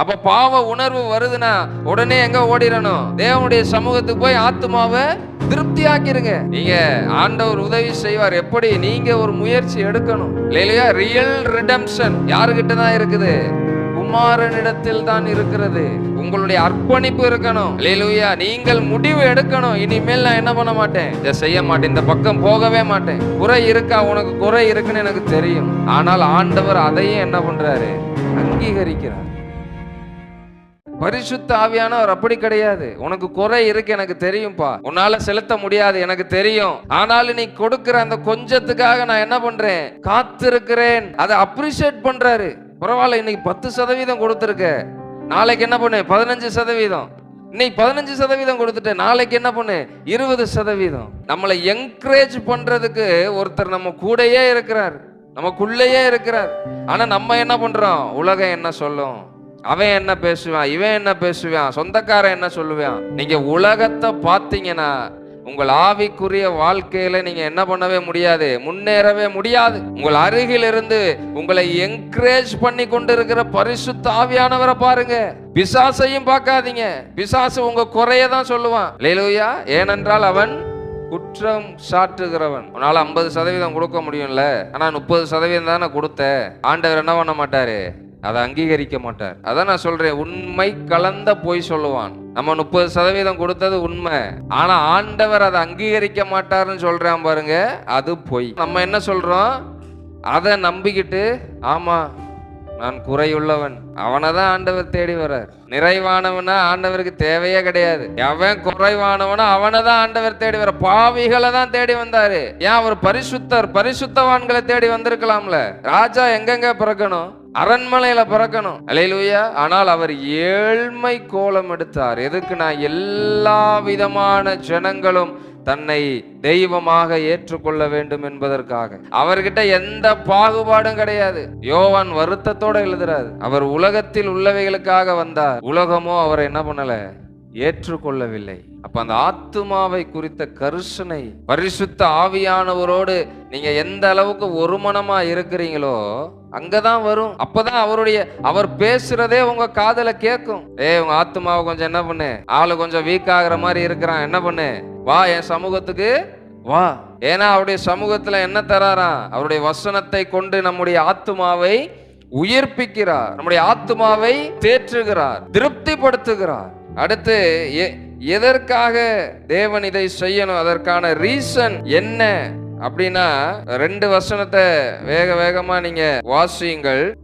அப்ப பாவ உணர்வு வருதுன்னா உடனே எங்க ஓடிடணும்? தேவனுடைய சமூகத்துக்கு போய் ஆத்மாவை திருப்தி ஆக்கிருங்க நீங்க ஆண்டவர் உதவி செய்வார். எப்படி? நீங்க ஒரு முயற்சி எடுக்கணும். இல்லையா ரியல் ரிடம்ஷன் யாருகிட்ட தான் இருக்குது? குமாரனிடத்தில் தான் இருக்கிறது. உங்களுடைய அர்ப்பணிப்பு இருக்கணும். லேலுயா நீங்கள் முடிவு எடுக்கணும். இனிமேல் நான் என்ன பண்ண மாட்டேன்? இதை செய்ய மாட்டேன். இந்த பக்கம் போகவே மாட்டேன். குறை இருக்கா? உனக்கு குறை இருக்குன்னு எனக்கு தெரியும். ஆனால் ஆண்டவர் அதையும் என்ன பண்றாரு? அங்கீகரிக்கிறார். பரிசுத்த ஆவியானவர் அப்படி கிடையாது. உனக்கு குறை இருக்கு எனக்கு தெரியும்பா. உன்னால செலுத்த முடியாது எனக்கு தெரியும். ஆனாலும் நீ கொடுக்கிற அந்த கொஞ்சத்துக்காக நான் என்ன பண்றேன்? காத்திருக்கிறேன். அதை அப்ரிஷியேட் பண்றாரு. பரவாயில்ல இன்னைக்கு பத்து சதவீதம் கொடுத்துருக்க. நாளைக்கு என்ன பண்ணு? பதினஞ்சு சதவீதம். இன்னைக்கு பதினஞ்சு சதவீதம் கொடுத்துட்டு நாளைக்கு என்ன பண்ணு? இருபது சதவீதம். நம்மளை என்கரேஜ் பண்றதுக்கு ஒருத்தர் நம்ம கூடயே இருக்கிறார். நமக்குள்ளேயே இருக்கிறார். ஆனா நம்ம என்ன பண்றோம்? உலகம் என்ன சொல்லும்? அவன் என்ன பேசுவான் இவன் என்ன பேசுவான் சொந்தக்காரன் என்ன சொல்லுவான்? நீங்க உலகத்தை பார்த்தீங்கன்னா உங்கள் ஆவிக்குரிய வாழ்க்கையில நீங்க என்ன பண்ணவே முடியாது முன்னேறவே முடியாது. உங்கள் அருகில் இருந்து உங்களை என்கரேஜ் பண்ணி கொண்டு இருக்கிற பரிசுத்த ஆவியானவரை பாருங்க. பிசாசையும் பார்க்காதீங்க. பிசாசு உங்க குறைய தான் சொல்லுவான். லேலுயா ஏனென்றால் அவன் குற்றம் சாட்டுகிறவன். உன்னால ஐம்பது சதவீதம் கொடுக்க முடியும்ல? ஆனா முப்பது சதவீதம் தானே கொடுத்த? ஆண்டவர் என்ன பண்ண மாட்டாரு? அதை அங்கீகரிக்க மாட்டார். அதான் நான் சொல்றேன் உண்மை கலந்த போய் சொல்லுவான். நம்ம முப்பது சதவீதம் கொடுத்தது உண்மை. ஆனா ஆண்டவர் அதை அங்கீகரிக்க மாட்டாருன்னு சொல்றான் பாருங்க அது பொய். நம்ம என்ன சொல்றோம்? அதை நம்பிக்கிட்டு ஆமா நான் குறையுள்ளவன். அவனை தான் ஆண்டவர் தேடி வர்றார். நிறைவானவனா ஆண்டவருக்கு தேவையே கிடையாது. எவன் குறைவானவனா அவனை தான் ஆண்டவர் தேடி வர பாவிகளை தான் தேடி வந்தாரு. ஏன்? அவர் பரிசுத்தர் பரிசுத்தவான்களை தேடி வந்திருக்கலாம்ல. ராஜா எங்கெங்க பிறக்கணும்? அரண்மனையில பிறக்கணும். அலையிலூயா. ஆனால் அவர் ஏழ்மை கோலம் எடுத்தார். எதுக்கு நான் எல்லா விதமான ஜனங்களும் தன்னை தெய்வமாக ஏற்றுக்கொள்ள வேண்டும் என்பதற்காக. அவர்கிட்ட எந்த பாகுபாடும் கிடையாது. யோவான் வருத்தத்தோட எழுதுறாரு. அவர் உலகத்தில் உள்ளவைகளுக்காக வந்தார். உலகமோ அவரை என்ன பண்ணல? ஏற்றுக்கொள்ளவில்லை. அப்ப அந்த ஆத்துமாவை குறித்த கருஷனை பரிசுத்த ஆவியானவரோடு நீங்க எந்த அளவுக்கு ஒருமனமா இருக்கிறீங்களோ அங்கதான் வரும். அப்பதான் அவருடைய அவர் பேசுறதே உங்க காதல கேட்கும். ஏய் உங்க ஆத்துமாவை கொஞ்சம் என்ன பண்ணு? ஆளு கொஞ்சம் வீக் ஆகுற மாதிரி இருக்கிறான். என்ன பண்ணு? வா என் சமூகத்துக்கு வா. ஏன்னா அவருடைய சமூகத்துல என்ன தராராம்? அவருடைய வசனத்தை கொண்டு நம்முடைய ஆத்துமாவை உயிர்ப்பிக்கிறார். நம்முடைய ஆத்துமாவை தேற்றுகிறார். திருப்திப்படுத்துகிறார். அடுத்து எ- எதற்காக தேவன் இதை செய்யணும்? அதற்கான ரீசன் என்ன? அப்படின்னா ரெண்டு வசனத்தை வேக வேகமா நீங்க வாசியுங்கள்.